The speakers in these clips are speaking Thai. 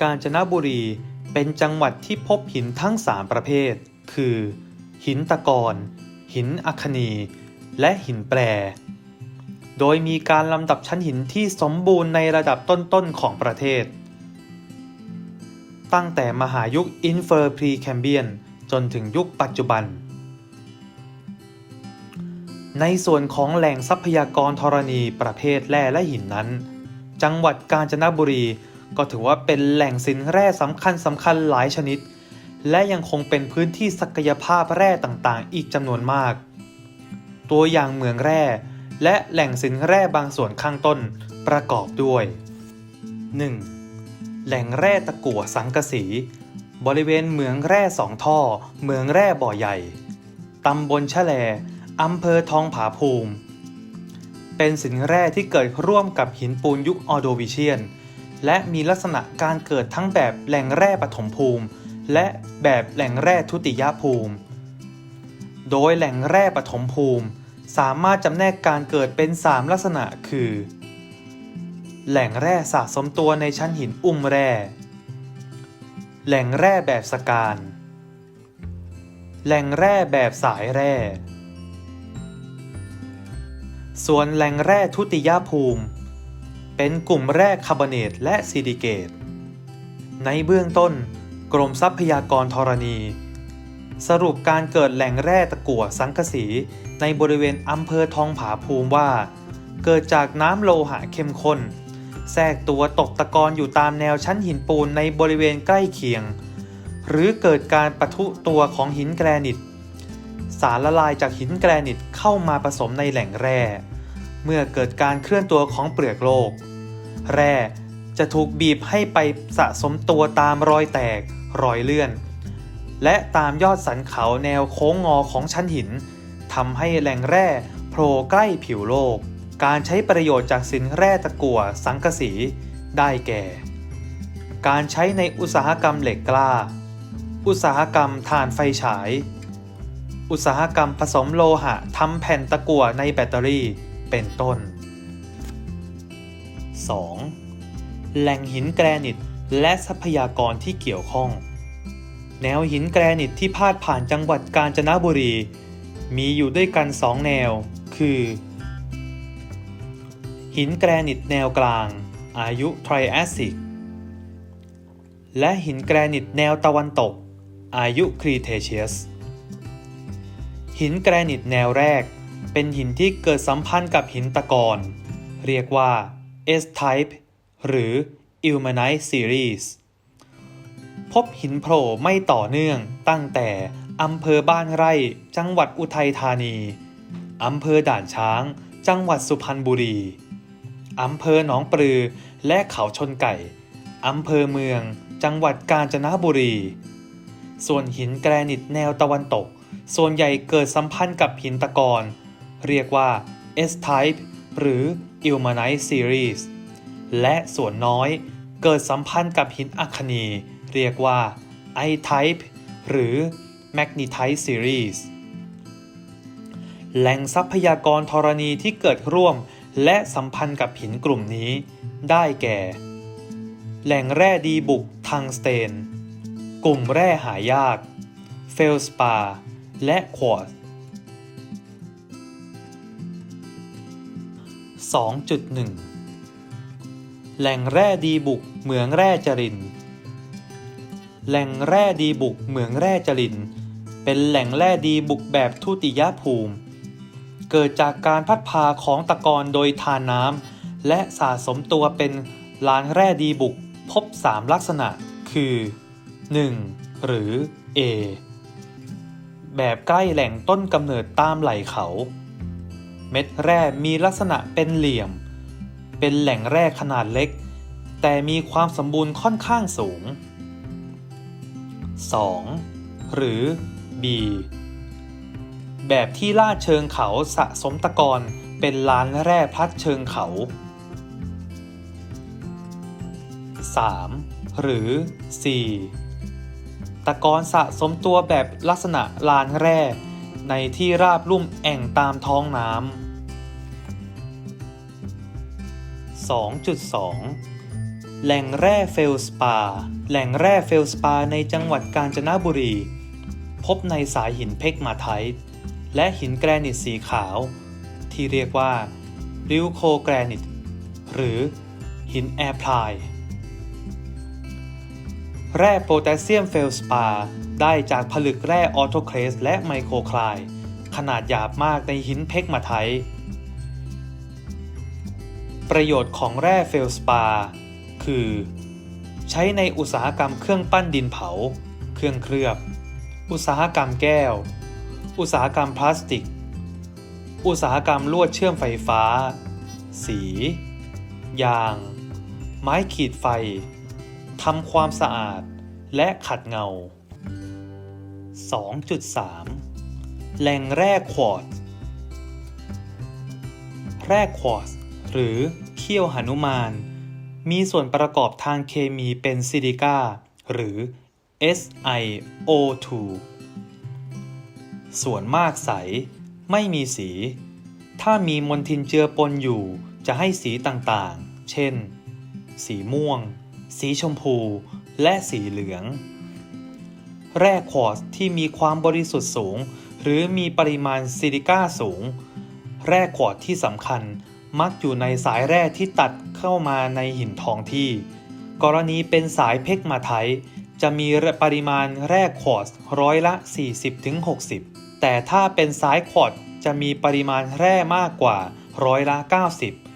กาญจนบุรีเป็นจังหวัดที่พบหินทั้ง 3 ประเภท คือ หินตะกอนหินอัคนี และหินแปร โดยมีการลำดับชั้นหินที่สมบูรณ์ในระดับต้นๆของประเทศ ตั้งแต่มหายุคอินเฟอร์พรีแคมเบียนจนถึงยุคปัจจุบัน ในส่วนของแหล่งทรัพยากรธรณีประเภทแร่และหินนั้น จังหวัดกาญจนบุรี ก็ถือว่าเป็นแหล่งสินแร่สำคัญสำคัญหลายชนิด และยังคงเป็นพื้นที่ศักยภาพแร่ต่างๆ อีกจำนวนมาก ตัวอย่างเหมืองแร่ และแหล่งสินแร่บางส่วนข้างต้นประกอบด้วย 1. แหล่งแร่ตะกั่วสังกะสี บริเวณเหมืองแร่สองท่อ เหมืองแร่บ่อใหญ่ตำบลชะแลอำเภอทองผาภูมิ เป็นสินแร่ที่เกิดร่วมกับหินปูนยุคออโดวิเชียน และมีลักษณะการเกิดทั้งแบบแหล่งแร่ปฐมภูมิ และแบบแหล่งแร่ทุติยภูมิ โดยแหล่งแร่ปฐมภูมิ สามารถจำแนกการเกิดเป็น 3 ลักษณะคือ แหล่งแร่สะสมตัวในชั้นหินอุ้มแร่ แหล่งแร่แบบสการ แหล่งแร่แบบสายแร่ ส่วนแหล่งแร่ทุติยภูมิ เป็นกลุ่มแร่คาร์บอเนตและซิลิเกต ในเบื้องต้น กรมทรัพยากรธรณี สรุปการเกิดแหล่งแร่ตะกั่วสังกะสีในบริเวณอำเภอทองผาภูมิว่า เกิดจากน้ำโลหะเข้มข้น แทรกตัวตกตะกอนอยู่ตามแนวชั้นหินปูนในบริเวณใกล้เคียง หรือเกิดการปะทุตัวของหินแกรนิต สารละลายจากหินแกรนิตเข้ามาผสมในแหล่งแร่ เมื่อเกิดการเคลื่อนตัวของเปลือกโลก แร่จะถูกบีบให้ไปสะสมตัวตามรอยแตก รอยเลื่อน และตามยอดสันเขาแนวโค้งงอของชั้นหินทำให้แหล่งแร่โผล่ใกล้ผิวโลก การใช้ประโยชน์จากสินแร่ตะกั่วสังกะสีได้แก่ การใช้ในอุตสาหกรรมเหล็กกล้า อุตสาหกรรมถ่านไฟฉาย อุตสาหกรรมผสมโลหะทำแผ่นตะกั่วในแบตเตอรี่ เป็นต้น 2. แหล่งหินแกรนิตและทรัพยากรที่เกี่ยวข้อง แนวหินแกรนิตที่พาดผ่านจังหวัดกาญจนบุรี มีอยู่ด้วยกัน 2 แนว คือ หินแกรนิตแนวกลาง อายุไทรแอสซิก และหินแกรนิตแนวตะวันตก อายุครีเทเชียส หินแกรนิตแนวแรก เป็นหินที่เกิดสัมพันธ์กับหินตะกอนเรียกว่า S-type หรือ Ilmenite series พบหินโผล่ไม่ต่อเนื่องตั้งแต่อำเภอบ้านไร่ จังหวัดอุทัยธานีอำเภอด่านช้าง จังหวัดสุพรรณบุรีอำเภอหนองปลือและเขาชนไก่อำเภอเมือง จังหวัดกาญจนบุรี ส่วนหินแกรนิตแนวตะวันตก ส่วนใหญ่เกิดสัมพันธ์กับหินตะกอน เรียกว่า S-type หรือ Ilmenite series และส่วนน้อยเกิดสัมพันธ์กับหินอัคนี เรียกว่า I-type หรือ Magnetite series แหล่งทรัพยากรธรณีที่เกิดร่วมและสัมพันธ์กับหินกลุ่มนี้ ได้แก่ แหล่งแร่ดีบุกทังสเตน กลุ่มแร่หายาก เฟลสปา และควอตซ์ 2.1 แหล่งแร่ดีบุกเหมืองแร่จริน แหล่งแร่ดีบุกเหมืองแร่จริน เป็นแหล่งแร่ดีบุกแบบทุติยภูมิ เกิดจากการพัดพาของตะกอนโดยทานน้ำและสะสมตัวเป็นลานแร่ดีบุกพบ 3 ลักษณะ คือ 1. หรือ A แบบใกล้แหล่งต้นกำเนิดตามไหล่เขา เม็ดแร่มีลักษณะเป็นเหลี่ยม เป็นแหล่งแร่ขนาดเล็ก แต่มีความสมบูรณ์ค่อนข้างสูง 2. หรือ B แบบที่ลาดเชิงเขาสะสมตะกอนเป็นลานแร่พลัดเชิงเขา 3. หรือ C ตะกอนสะสมตัวแบบลักษณะลานแร่ ในที่ราบลุ่มแอ่งตามท้องน้ำ2.2 แหล่งแร่เฟลสปา แหล่งแร่เฟลสปาในจังหวัดกาญจนบุรี พบในสายหินเพกมาไทต์และหินแกรนิตสีขาว ที่เรียกว่าริวโคแกรนิต หรือหินแอร์พลาย แร่โพแทสเซียมเฟลสปาได้จากผลึกแร่ออโตเครสและไมโครคลาย ขนาดหยาบมากในหินเพกมาไทประโยชน์ของแร่เฟลสปาคือ ใช้ในอุตสาหกรรมเครื่องปั้นดินเผา เครื่องเคลือบ อุตสาหกรรมแก้ว อุตสาหกรรมพลาสติก อุตสาหกรรมลวดเชื่อมไฟฟ้า สี ยาง ไม้ขีดไฟ ทำความสะอาดและขัดเงา 2.3 แหล่งแร่ควอตซ์แร่ควอตซ์หรือเขี้ยวหนุมาน มีส่วนประกอบทางเคมีเป็นซิลิก้าหรือ SiO2 ส่วนมากใส ไม่มีสี ถ้ามีมลทินเจือปนอยู่จะให้สีต่างๆ เช่น สีม่วง สีชมพู และสีเหลือง แร่ควอตซ์ที่มีความบริสุทธิ์สูง หรือมีปริมาณซิลิก้าสูง แร่ควอตซ์ที่สำคัญมักอยู่ในสายแร่ที่ตัดเข้ามาในหินทองที่ กรณีเป็นสายเพกมาไทจะมีปริมาณแร่ควอตซ์ร้อยละ 40-60 แต่ถ้าเป็นสายควอตซ์จะมีปริมาณแร่มากกว่าร้อยละ 90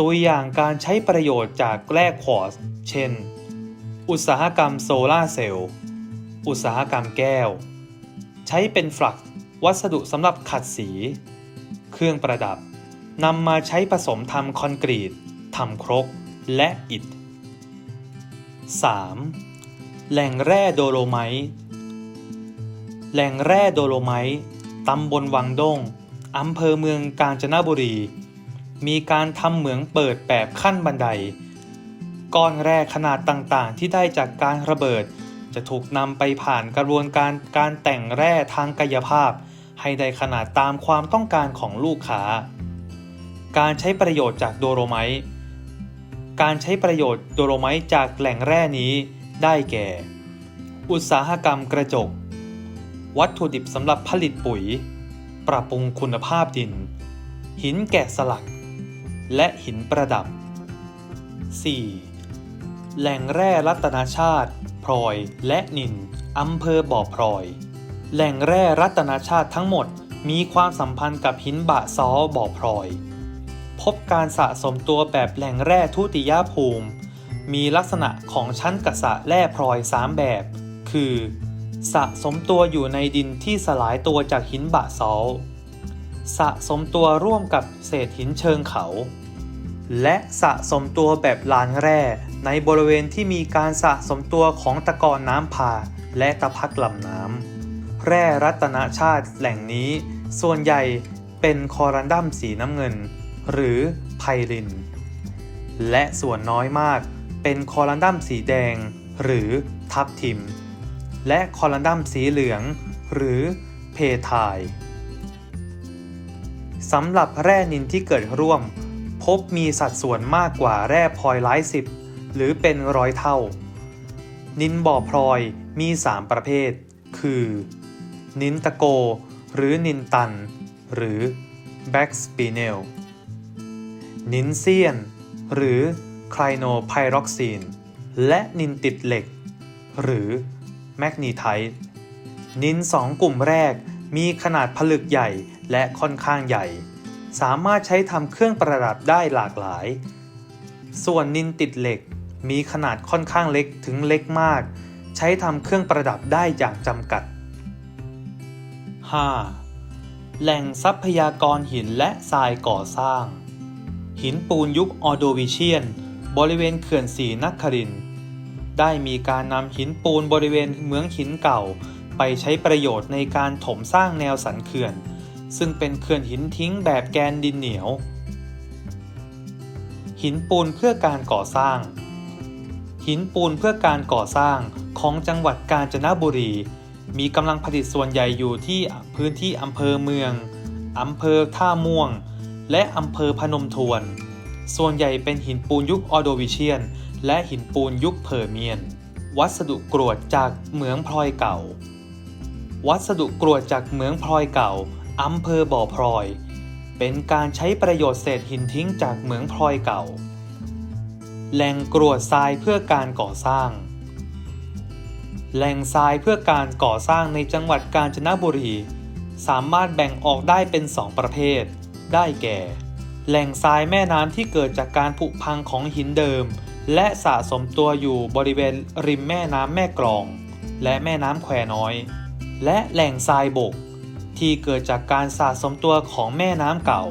ตัวอย่างการใช้ประโยชน์จากแร่ควอตซ์เช่น อุตสาหกรรมโซลาเซลล์ อุตสาหกรรมแก้ว ใช้เป็นฟลักวัสดุสำหรับขัดสี เครื่องประดับนำมาใช้ผสมทำคอนกรีตทำครก และอิฐ 3. แหล่งแร่โดโลไมต์แหล่งแร่โดโลไมต์ตำบลวังด้งอำเภอเมืองกาญจนบุรี มีการทำเหมืองเปิดแบบขั้นบันได ก้อนแร่ขนาดต่างๆ ที่ได้จากการระเบิด จะถูกนำไปผ่านกระบวนการการแต่งแร่ทางกายภาพ ให้ได้ขนาดตามความต้องการของลูกค้า การใช้ประโยชน์จากโดโลไมต์การใช้ประโยชน์โดโลไมต์จากแหล่งแร่นี้ได้แก่ อุตสาหกรรมกระจก วัตถุดิบสำหรับผลิตปุ๋ย ปรับปรุงคุณภาพดิน หินแกะสลัก และหินประดับ 4. แหล่งแร่รัตนชาติ พลอยและนินอำเภอบ่อพลอย แหล่งแร่รัตนชาติทั้งหมดมีความสัมพันธ์กับหินบะซ้อบ่อพลอย พบการสะสมตัวแบบแหล่งแร่ทุติยภูมิ มีลักษณะของชั้นกระสะแร่พลอย 3 แบบ คือ สะสมตัวอยู่ในดินที่สลายตัวจากหินบะซอลสะสมตัวร่วมกับเศษหินเชิงเขา และสะสมตัวแบบลานแร่ ในบริเวณที่มีการสะสมตัวของตะกอนน้ำพาและตะพักลำน้ำแร่รัตนชาติแหล่งนี้ ส่วนใหญ่เป็นคอรันดัมสีน้ำเงิน หรือไพลิน และส่วนน้อยมากเป็นคอรันดัมสีแดง หรือทับทิม และคอรันดัมสีเหลือง หรือเพทายสำหรับแร่นินที่เกิดร่วม พบมีสัดส่วนมากกว่าแร่พลอยหลายสิบหรือเป็นร้อยเท่า นินบ่อพลอยมี 3 ประเภท คือ นินตะโก หรือนินตัน หรือแบ็กสปีเนลนินเซียน หรือไคลโนไพร็อกซีน และนินติดเหล็ก หรือแมกนีไทต์นินสองกลุ่มแรกมีขนาดผลึกใหญ่และค่อนข้างใหญ่ สามารถใช้ทำเครื่องประดับได้หลากหลาย ส่วนนินติดเหล็กมีขนาดค่อนข้างเล็กถึงเล็กมาก ใช้ทำเครื่องประดับได้อย่างจำกัด 5. แหล่งทรัพยากรหินและทรายก่อสร้าง หินปูนยุคออโดวิเชียน บริเวณเขื่อนศรีนครินได้มีการนำหินปูนบริเวณเหมืองหินเก่า ไปใช้ประโยชน์ในการถมสร้างแนวสันเขื่อน ซึ่งเป็นเขื่อนหินทิ้งแบบแกนดินเหนียว หินปูนเพื่อการก่อสร้าง หินปูนเพื่อการก่อสร้างของจังหวัดกาญจนบุรี มีกำลังผลิตส่วนใหญ่อยู่ที่พื้นที่อำเภอเมืองอำเภอท่าม่วง และอำเภอพนมทวน ส่วนใหญ่เป็นหินปูนยุคออโดวิเชียน และหินปูนยุคเพอร์เมียน วัสดุกรวดจากเหมืองพลอยเก่า วัสดุกรวดจากเหมืองพลอยเก่า อำเภอบ่อพลอย เป็นการใช้ประโยชน์เศษหินทิ้งจากเหมืองพลอยเก่า แหล่งกรวดทรายเพื่อการก่อสร้าง แหล่งทรายเพื่อการก่อสร้างในจังหวัดกาญจนบุรี สามารถแบ่งออกได้เป็น 2 ประเภท ได้แก่ แหล่งทรายแม่น้ำที่เกิดจากการผุพังของหินเดิม และสะสมตัวอยู่บริเวณริมแม่น้ำแม่กลอง และแม่น้ำแควน้อย และแหล่งทรายบก ที่เกิดจากการสะสมตัวของแม่น้ำเก่า